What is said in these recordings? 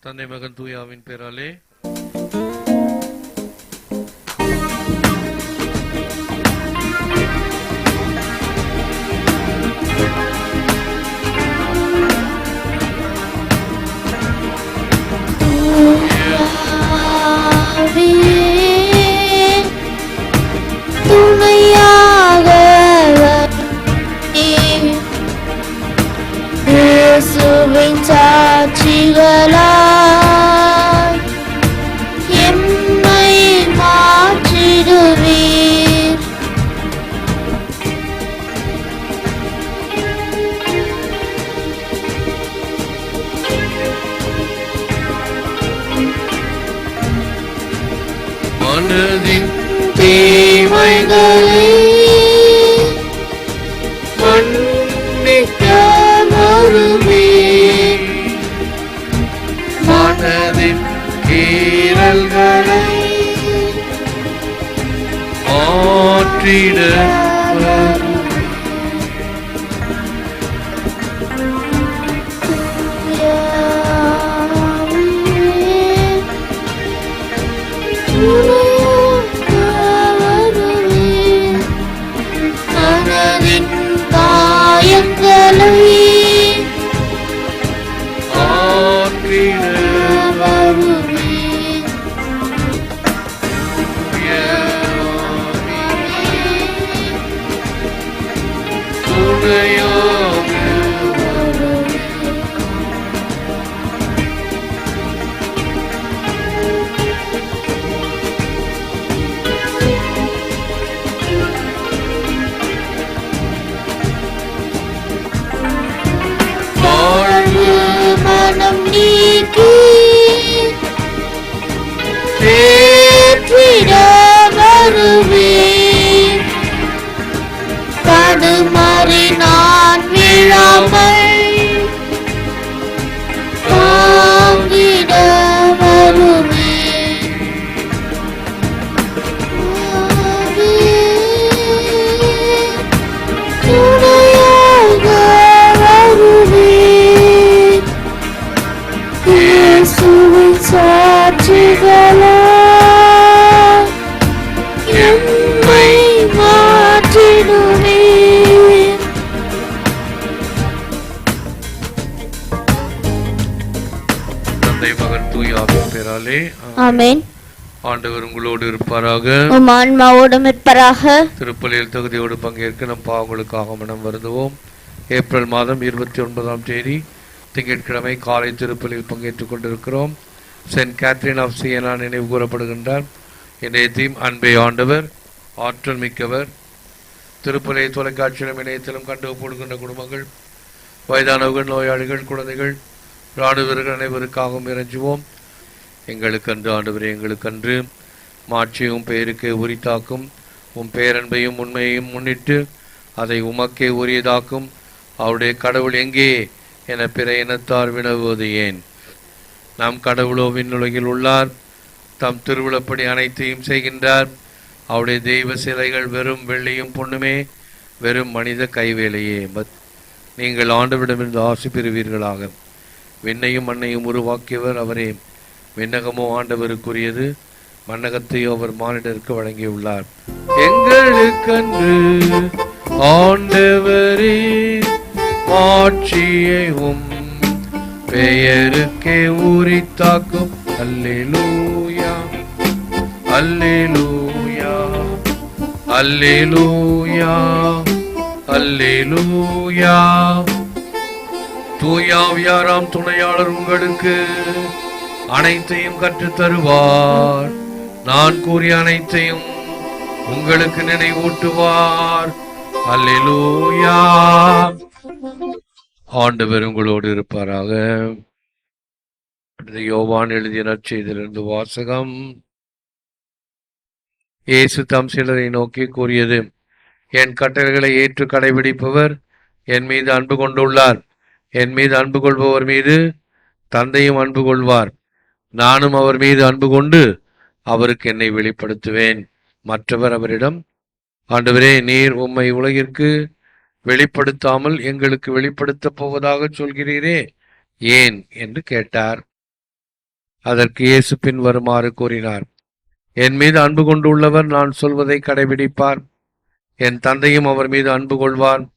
தந்தை மகன் தூயாவின் பேராலே. ஆற்றிட you. Amor. பேராலே ஆமென். ஆண்டவர் உங்களோடு இருப்பாராக. உம் ஆன்மாவோடும் இருப்பராக. திருப்பலியில் தகுதியோடு பங்கேற்க நம் பாவங்களுக்காக மனம் வருந்துவோம். ஏப்ரல் மாதம் இருபத்தி ஒன்பதாம் தேதி திங்கட்கிழமை காலை திருப்பலியில் பங்கேற்றுக் கொண்டிருக்கிறோம். சென்ட் கேத்ரின் ஆஃப் சியனா நினைவு கூறப்படுகின்றார். இன்றைய தீம் அன்பே ஆண்டவர் ஆற்றல் மிக்கவர். திருப்பலியை தொலைக்காட்சியிலும் இணையத்திலும் கண்டு போடுகின்ற குடும்பங்கள் வயதானவர்கள் நோயாளிகள் குழந்தைகள் ராணுவ வீரர்கள் அனைவருக்காகவும் இறைஞ்சுவோம். எங்களுக்கன்று ஆண்டவரே எங்களுக்கன்று மாட்சியும் பெயருக்கு உரித்தாக்கும். உம் பேரன்பையும் உண்மையையும் முன்னிட்டு அதை உமக்கே உரியதாக்கும். அவருடைய கடவுள் எங்கே என பிற இனத்தார் வினவுவது ஏன் நம் கடவுளோ விண்ணுலகில் உள்ளார். தம் திருவிழப்படி அனைத்தையும் செய்கின்றார். அவருடைய தெய்வ சிலைகள் வெறும் வெள்ளியும் பொண்ணுமே வெறும் மனித கைவேலையே. நீங்கள் ஆண்டவிடமிருந்து ஆசி பெறுவீர்களாக. விண்ணையும் மண்ணையும் உருவாக்கியவர் அவரே. விண்ணகமோ ஆண்டவருக்குரியது மன்னகத்தை அவர் மானிடருக்கு வழங்கியுள்ளார். எங்களுக்கன்று ஆண்டவரே ஆட்சியை உம் பெயருக்கே உரித்தாக்கும். அல்லேலூயா அல்லேலூயா அல்லேலூயா அல்லேலூயா. தூயாவியாராம் துணையாளர் உங்களுக்கு அனைத்தையும் கற்றுத் தருவார் நான் கூறிய அனைத்தையும் உங்களுக்கு நினைவூட்டுவார். அல்லேலூயா. ஆண்டவர் உங்களோடு இருப்பாராக. யோவான் எழுதிய நற்செய்திலிருந்து வாசகம். இயேசு தம் சிலரை நோக்கி கூறியது என் கட்டளைகளை ஏற்று கடைபிடிப்பவர் என் மீது அன்பு கொண்டுள்ளார். என் மீது அன்பு கொள்பவர் மீது தந்தையும் அன்பு கொள்வார். நானும் அவர் மீது அன்பு கொண்டு அவருக்கு என்னை வெளிப்படுத்துவேன். மற்றவர் அவரிடம் ஆண்டவரே நீர் உம்மை உலகிற்கு வெளிப்படுத்தாமல் எங்களுக்கு வெளிப்படுத்தப் போவதாக சொல்கிறீரே? ஏன்? என்று கேட்டார். அதற்கு இயேசு பின் வருமாறு கூறினார். என் மீது அன்பு கொண்டுள்ளவர் நான் சொல்வதை கடைபிடிப்பார். என் தந்தையும் அவர் மீது அன்பு கொள்வார்.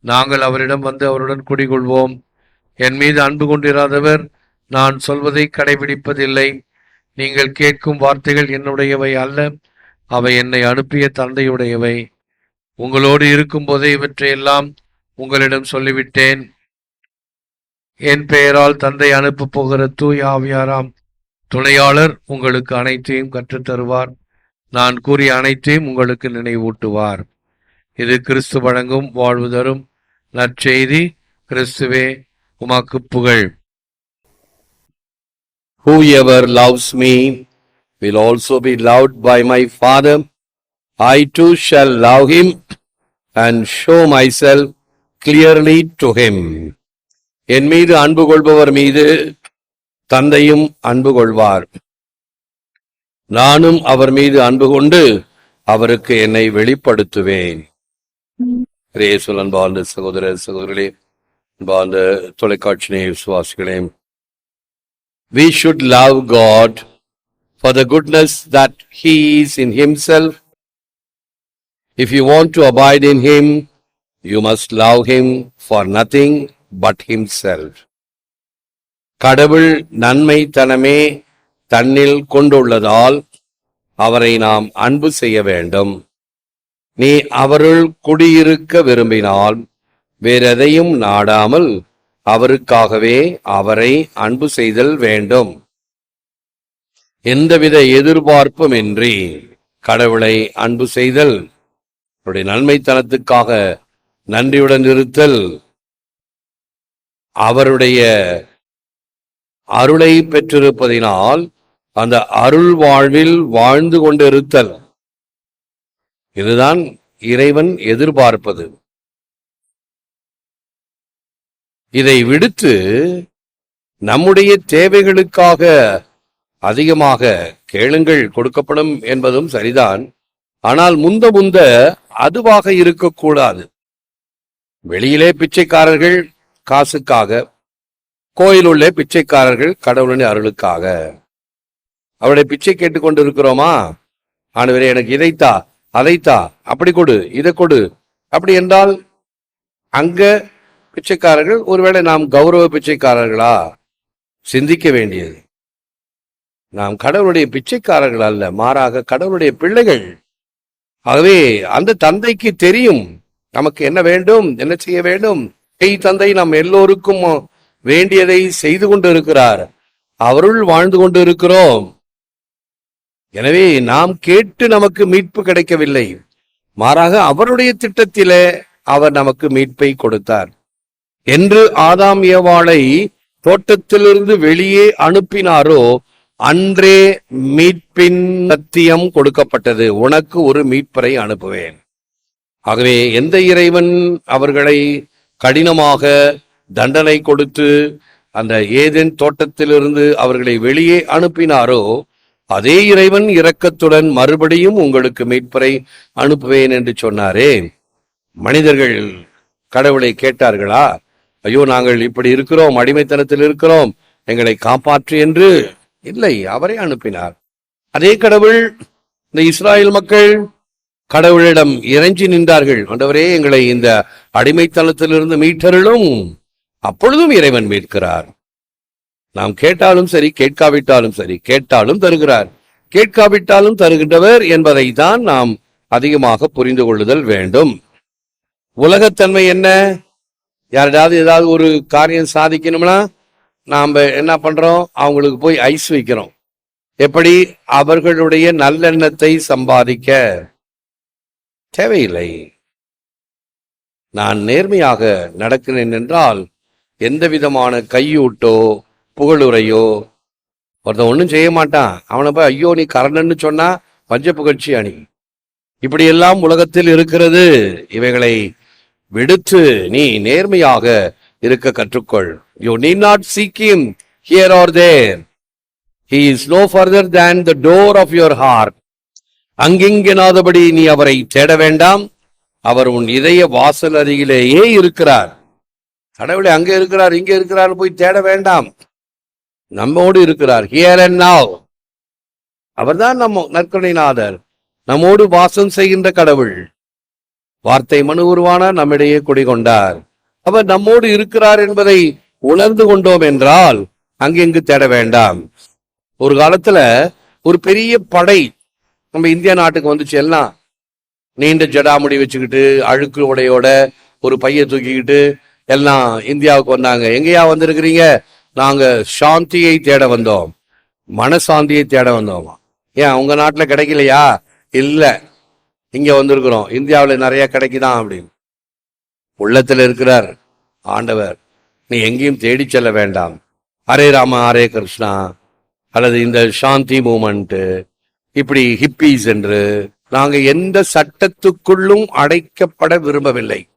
நாங்கள் அவரிடம் வந்து அவருடன் குடிகொள்வோம். என் மீது அன்பு கொண்டிராதவர் நான் சொல்வதை கடைபிடிப்பதில்லை. நீங்கள் கேட்கும் வார்த்தைகள் என்னுடையவை அல்ல. அவை என்னை அனுப்பிய தந்தையுடையவை. உங்களோடு இருக்கும்போதே இவற்றையெல்லாம் உங்களிடம் சொல்லிவிட்டேன். என் பெயரால் தந்தை அனுப்பப் போகிற தூய் ஆவியாராம் துணையாளர் உங்களுக்கு அனைத்தையும் கற்றுத் தருவார் நான் கூறிய அனைத்தையும் உங்களுக்கு நினைவூட்டுவார். இது கிறிஸ்து வழங்கும் வாழ்வு தரும் நற்செய்தி. கிறிஸ்துவே உமாக்கு புகழ். Whoever loves me will also be loved by my Father. I too shall love him and show myself clearly to him. என் மீது அன்பு கொள்பவர் மீது தந்தையும் அன்பு கொள்வார் நானும் அவர் மீது அன்பு கொண்டு அவருக்கு என்னை வெளிப்படுத்துவேன் ரேசுல் அன்பார்ந்த சகோதர சகோதரிகளே அன்பார்ந்த தொலைக்காட்சி விசுவாசிகளே we should love God for the goodness that He is in Himself. If you want to abide in Him, you must love Him for nothing but Himself. கடவுள் நன்மை தனமே தன்னில் கொண்டுள்ளதால் அவரை நாம் அன்பு செய்ய வேண்டும் நீ அவருள் குடியிருக்க விரும்பினால் வேறெதையும் நாடாமல் அவருக்காகவே அவரை அன்பு செய்தல் வேண்டும். எந்தவித எதிர்பார்ப்புமின்றி கடவுளை அன்பு செய்தல். அவருடைய நன்மைத்தனத்துக்காக நன்றியுடன் இருத்தல். அவருடைய அருளை பெற்றிருப்பதினால் அந்த அருள் வாழ்வில் வாழ்ந்து கொண்டிருத்தல். இதுதான் இறைவன் எதிர்பார்ப்பது. இதை விடுத்து நம்முடைய தேவைகளுக்காக அதிகமாக கேளுங்கள் கொடுக்கப்படும் என்பதும் சரிதான். ஆனால் முந்த முந்த அதுவாக இருக்கக்கூடாது. வெளியிலே பிச்சைக்காரர்கள் காசுக்காக கோயிலுள்ளே பிச்சைக்காரர்கள் கடவுளின் அருளுக்காக. அவருடைய பிச்சை கேட்டுக்கொண்டு இருக்கிறோமா ஆனவரே எனக்கு இதைத்தா அதைத்தா அப்படி கொடு இதை கொடு. அப்படி என்றால் அங்க பிச்சைக்காரர்கள் ஒருவேளை நாம் கௌரவ பிச்சைக்காரர்களா? சிந்திக்க வேண்டியது. நாம் கடவுளுடைய பிச்சைக்காரர்கள் அல்ல மாறாக கடவுளுடைய பிள்ளைகள். ஆகவே அந்த தந்தைக்கு தெரியும் நமக்கு என்ன வேண்டும் என்ன செய்ய வேண்டும்? கை தந்தை நாம் எல்லோருக்கும் வேண்டியதை செய்து கொண்டு இருக்கிறார் அவருள் வாழ்ந்து கொண்டு இருக்கிறோம் எனவே நாம் கேட்டு நமக்கு மீட்பு கிடைக்கவில்லை. மாறாக அவருடைய திட்டத்திலே அவர் நமக்கு மீட்பை கொடுத்தார். என்று ஆதாம் ஏவாளை தோட்டத்திலிருந்து வெளியே அனுப்பினாரோ அன்றே மீட்பின் சத்தியம் கொடுக்கப்பட்டது. உனக்கு ஒரு மீட்பரை அனுப்புவேன். ஆகவே எந்த இறைவன் அவர்களை கடினமாக தண்டனை கொடுத்து அந்த ஏதேன் தோட்டத்திலிருந்து அவர்களை வெளியே அனுப்பினாரோ அதே இறைவன் இரக்கத்துடன் மறுபடியும் உங்களுக்கு மீட்பரை அனுப்புவேன் என்று சொன்னாரே. மனிதர்கள் கடவுளை கேட்டார்களா? ஐயோ நாங்கள் இப்படி இருக்கிறோம் அடிமைத்தனத்தில் இருக்கிறோம் எங்களை காப்பாற்று என்று. இல்லை அவரை அனுப்பினார். அதே கடவுள் இந்த இஸ்ராயல் மக்கள் கடவுளிடம் இறைஞ்சி நின்றார்கள். ஆண்டவரே எங்களை இந்த அடிமைத்தனத்திலிருந்து மீட்டருளும். அப்பொழுதும் இறைவன் மீட்கிறார். நாம் கேட்டாலும் சரி கேட்காவிட்டாலும் சரி கேட்டாலும் தருகிறார். கேட்காவிட்டாலும் தருகின்றவர் என்பதை தான் நாம் அதிகமாக புரிந்து கொள்ளுதல் வேண்டும். உலகத்தன்மை என்ன? யாரிடாவது ஏதாவது ஒரு காரியம் சாதிக்கணும்னா நாம் என்ன பண்ணுறோம் அவங்களுக்கு போய் ஐஸ் வைக்கிறோம். எப்படி? அவர்களுடைய நல்லெண்ணத்தை சம்பாதிக்க. தேவையில்லை. நான் நேர்மையாக நடக்கிறேன் என்றால் எந்த விதமான கையூட்டோ புகழுரையோ ஒருத்தன் ஒன்றும் செய்ய மாட்டான். அவனை போய் ஐயோ நீ கரணன்னு சொன்னா பஞ்ச புகழ்ச்சி அணி. இப்படியெல்லாம் உலகத்தில் இருக்கிறது. இவைகளை விடுத்து நீ நேர்மையாக இருக்க கற்றுக்கொள். You need not seek him here or there he is no further than the door of your heart அங்கிங்கெனாதபடி நீ அவரை தேட வேண்டாம். அவர் உன் இதய வாசல் அருகிலேயே இருக்கிறார். கடவுளை அங்கே இருக்கிறார் இங்கே இருக்கிறார் போய் தேட வேண்டாம். நம்மோடு இருக்கிறார் ஹியர் அண்ட் நாவ் அவர்தான் நம்ம நற்கருணைநாதர். நம்மோடு வாசம் செய்கின்ற கடவுள். வார்த்தை மனு உருவானார் நம்மிடையே குடிகொண்டார். அவர் நம்மோடு இருக்கிறார் என்பதை உணர்ந்து கொண்டோம் என்றால் அங்கெங்கு தேட வேண்டாம். ஒரு காலத்துல ஒரு பெரிய படை நம்ம இந்தியா நாட்டுக்கு வந்துச்சு எல்லாம். நீண்ட ஜடாமுடி வச்சுக்கிட்டு அழுக்கு உடையோட ஒரு பைய தூக்கிக்கிட்டு எல்லாம் இந்தியாவுக்கு வந்தாங்க. எங்கேயா வந்திருக்கிறீங்க? நாங்க சாந்தியை தேட வந்தோம். மனசாந்தியை தேட வந்தோம்? ஏன் உங்க நாட்டுல கிடைக்கலையா? இல்ல. இங்கே வந்திருக்கிறோம். இந்தியாவில் நிறைய கிடைக்குதான் அப்படின்னு. உள்ளத்தில் இருக்கிறார் ஆண்டவர். நீ எங்கேயும் தேடி செல்ல வேண்டாம். ஹரே ராம ஹரே கிருஷ்ணா. அல்லது இந்த சாந்தி மூமெண்ட்டு இப்படி ஹிப்பீஸ் என்று நாங்கள் எந்த சட்டத்துக்குள்ளும் அடைக்கப்பட விரும்பவில்லை.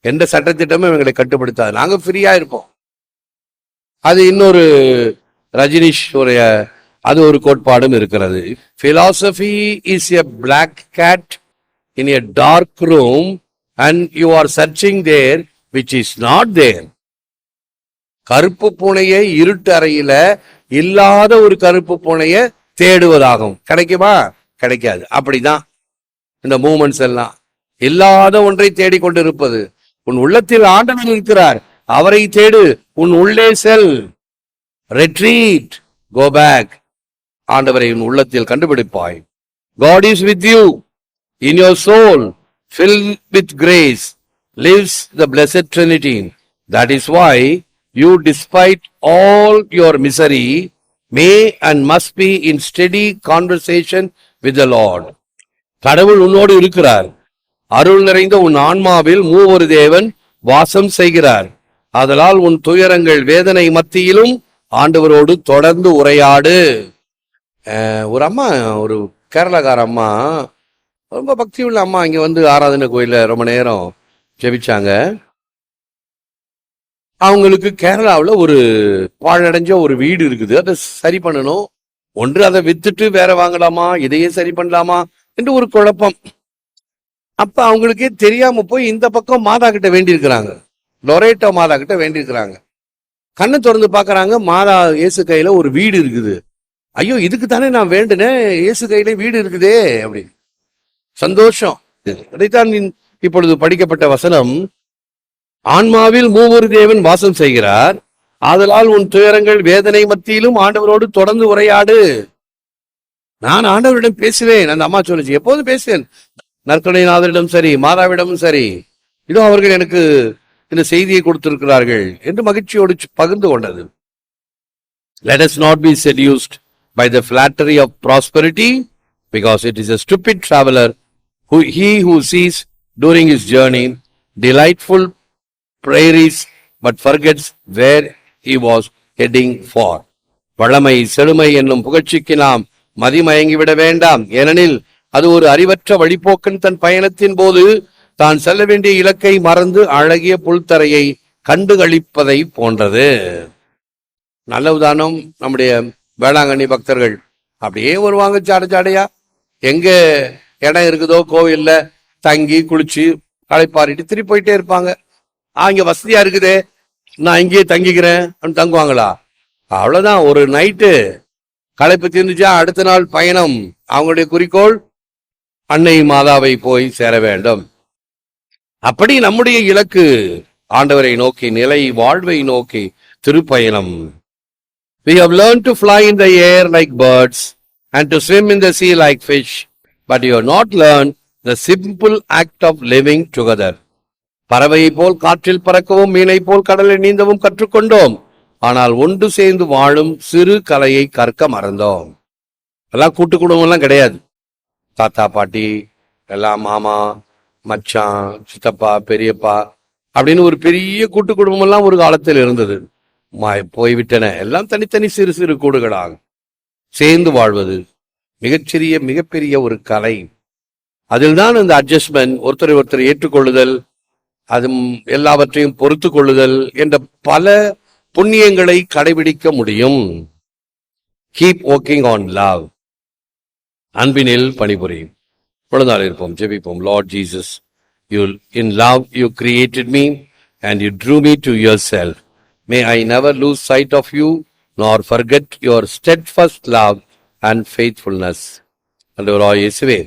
எந்த சட்டத்திட்டமும் எங்களை கட்டுப்படுத்தாது. நாங்கள் ஃப்ரீயாக இருப்போம். அது இன்னொரு ரஜினிஷ் உடைய அது ஒரு கோட்பாடும் இருக்கிறது. Philosophy is a black cat in a dark room and you are searching there which is not there கருப்பு பூனையை இருட்டு அறையில இல்லாத ஒரு கருப்பு பூனையை தேடுவதாகும். கிடைக்குமா? கிடைக்காது. அப்படிதான். இந்த மூமெண்ட்ஸ் எல்லாம். இல்லாத ஒன்றை தேடிக்கொண்டிருப்பது உன் உள்ளத்தில் ஆண்டவர் இருக்கிறார். அவரை தேடு. உன் உள்ளே செல். ரெட்ரீட் கோ பேக் ஆண்டவரை உன் உள்ளத்தில் கண்டுபிடிப்பாய். God is with you in your soul fill with grace lives the blessed Trinity that is why you despite all your misery may and must be in steady conversation with the Lord கடவுள் உன்னோடு இருக்கிறார். அருள் நிறைந்த உன் ஆன்மாவில் மூவொரு தேவன் வாசம் செய்கிறார். அதனால் உன் துயரங்கள் வேதனை மத்தியிலும் ஆண்டவரோடு தொடர்ந்து உரையாடு. ஒரு அம்மா ஒரு கேரளக்கார அம்மா ரொம்ப பக்தி உள்ள அம்மா இங்கே வந்து ஆராதனை கோயிலில் ரொம்ப நேரம் ஜெபிச்சாங்க. அவங்களுக்கு கேரளாவில் ஒரு பாழடைஞ்ச ஒரு வீடு இருக்குது. அதை சரி பண்ணணும். ஒன்று அதை வித்துட்டு வேற வாங்கலாமா? இதையே சரி பண்ணலாமா? என்று ஒரு குழப்பம். அப்ப அவங்களுக்கே தெரியாம போய் இந்த பக்கம் மாதா கிட்ட வேண்டியிருக்கிறாங்க. லொரேட்டோ மாதா கிட்ட வேண்டியிருக்கிறாங்க. கண்ணை திறந்து பாக்குறாங்க மாதா இயேசு கையில ஒரு வீடு இருக்குது. ஐயோ இதுக்கு தானே நான் வேண்டுனேன். இயேசு கையில வீடு இருக்குதே அப்படின்னு. சந்தோஷம். இதைத்தான் இன்- இப்பொழுது படிக்கப்பட்ட வசனம் ஆன்மாவில் மூவொரு தேவன் வாசம் செய்கிறார். ஆதலால் உன் துயரங்கள் வேதனை மத்தியிலும் ஆண்டவரோடு தொடர்ந்து உரையாடு. நான் ஆண்டவரிடம் பேசுவேன். அந்த அம்மா சொல்லுச்சு எப்போதும் பேசுவேன்? நற்கணைநாதரிடம் சரி மாதாவிடமும் சரி. இதோ அவர்கள் எனக்கு இந்த செய்தியை கொடுத்திருக்கிறார்கள் என்று மகிழ்ச்சியோடு பகிர்ந்து கொண்டது. Let us not be seduced by the flattery of prosperity, because it is a stupid traveler. Who he who sees during his journey delightful prairies but forgets where he was heading for. வளமை செழுமை என்னும் புகழ்ச்சிக்கு நாம் மதிமயங்கிவிட வேண்டாம். ஏனெனில் அது ஒரு அறிவற்ற வழிபோக்கன் தன் பயணத்தின் போது தான் செல்ல வேண்டிய இலக்கை மறந்து அழகிய புல்தரையை கண்டுகளிப்பதை போன்றது. நல்ல உதாரணம் நம்முடைய வேளாங்கண்ணி பக்தர்கள். அப்படியே வருவாங்க சாட சாடையா எங்க இடம் இருக்குதோ கோவில்ல தங்கி குளிச்சு களைப்பாரிட்டு திருப்பி போயிட்டே இருப்பாங்க. ஆ இங்க வசதியா இருக்குதே. நான் இங்கேயே தங்கிக்கிறேன். அப்படின்னு தங்குவாங்களா? அவ்வளவுதான். ஒரு நைட்டு களைப்பு தீர்ந்துச்சா? அடுத்த நாள் பயணம். அவங்களுடைய குறிக்கோள் அன்னை மாதாவை போய் சேர வேண்டும். அப்படி நம்முடைய இலக்கு. ஆண்டவரை நோக்கி நிலை வாழ்வை நோக்கி திருப்பயணம். We have learned to fly in the air like birds and to swim in the sea like fish, but you not learn the simple act of living together பறவையை பறவையைப் போல் காற்றில் பறக்கவும் மீனைப் போல் கடலில் நீந்தவும் கற்றுக்கொண்டோம். ஆனால் ஒன்று சேர்ந்து வாழும் சிறு கலையை கற்க மறந்தோம். எல்லாம் கூட்டு குடும்பம்லாம் கிடையாது. தாத்தா பாட்டி எல்லாம் மாமா மச்சான் சித்தப்பா பெரியப்பா அப்படின்னு ஒரு பெரிய கூட்டு குடும்பம் எல்லாம் ஒரு காலத்தில் இருந்தது. மா- போய்விட்டன. எல்லாம் தனித்தனி சிறு சிறு கூடுகளாக சேர்ந்து வாழ்வது மிகச்சிறிய மிகப்பெரிய ஒரு கலை. அதில்தான் இந்த அட்ஜஸ்ட்மெண்ட் ஒருத்தரை ஒருத்தர் ஏற்றுக்கொள்ளுதல் அது எல்லாவற்றையும் பொறுத்து கொள்ளுதல் என்ற பல புண்ணியங்களை கடைபிடிக்க முடியும். கீப் ஒர்க்கிங் ஆன் லவ் அன்பினில் பணிபுரியும். பொழுதால் இருப்போம் ஜெபிப்போம். Lord Jesus you in love you created me and you drew me to yourself may I never lose sight of you nor forget your steadfast love and faithfulness. அன்றுவராய் இயேசுவே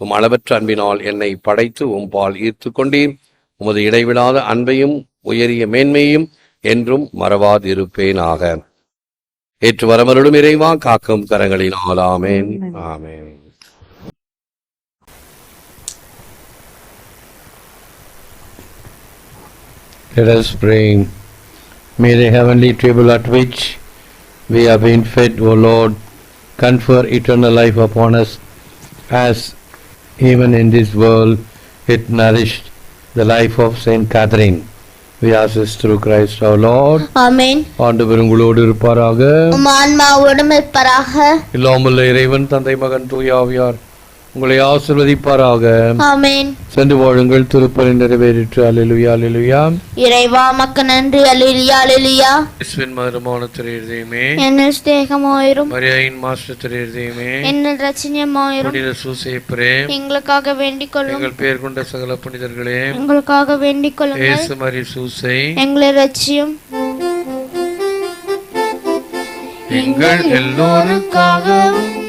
உம் அளவற்ற அன்பினால் என்னை படைத்து உம் பால் ஈர்த்து கொண்டீர் உமது இடைவிடாத அன்பையும் உயரிய மேன்மையும் என்றும் மறவாதிருப்பேனாக. ஏற்று வரமருளும் இறைவா காக்கும் கரங்களினால். ஆமென். ஆமென். Let us pray. May the heavenly table at which we have been fed, O Lord, confer eternal life upon us, as even in this world it nourished the life of Saint Catherine. We ask this through Christ our Lord. ஆமென் ஆண்டவர் உங்களோடு இருப்பாராக உம் ஆன்மாவோடும் இருப்பராக இல்லாமல்ல இறைவன் தந்தை மகன் தூய ஆவியார் உங்களை ஆசிர்வதிப்பாராக. ஆமென். சென்று வாழுங்கள் திருப்பலி நிறைவேறிற்று. அல்லேலூயா அல்லேலூயா. இறைவா மக்க நன்றி. அலிலியா அலிலியா இஸ்வின் மதுரமான திரையுமே என்ன ஸ்நேகமாயிரும் மரியாயின் மாஸ்டர் திரையுமே என்ன ரச்சனியமாயிரும் புனித சூசேப்பரே. எங்களுக்காக வேண்டிக் கொள்ளும் எங்கள் பேர் கொண்ட சகல புனிதர்களே. எங்களுக்காக வேண்டிக் கொள்ளுங்கள் இயேசு மரி சூசை. எங்களை ரட்சியும். எங்கள் எல்லோருக்காகவும்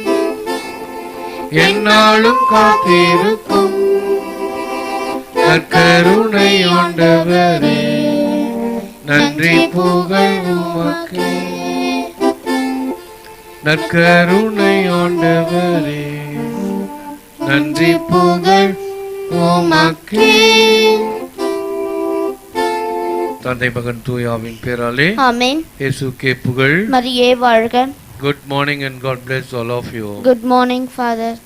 என்னாலும் காத்திருக்கும். நற்கருணை ஆண்டவரே நன்றி புகழ் உமக்கே. நற்கருணை ஆண்டவரே நன்றி புகழ் உமக்கே. தந்தை மகன் தூயாவின் பேராலே ஆமென். இயேசுக்கே புகழ். மரியே வாழ்க. Good morning and God bless all of you. Good morning, Father.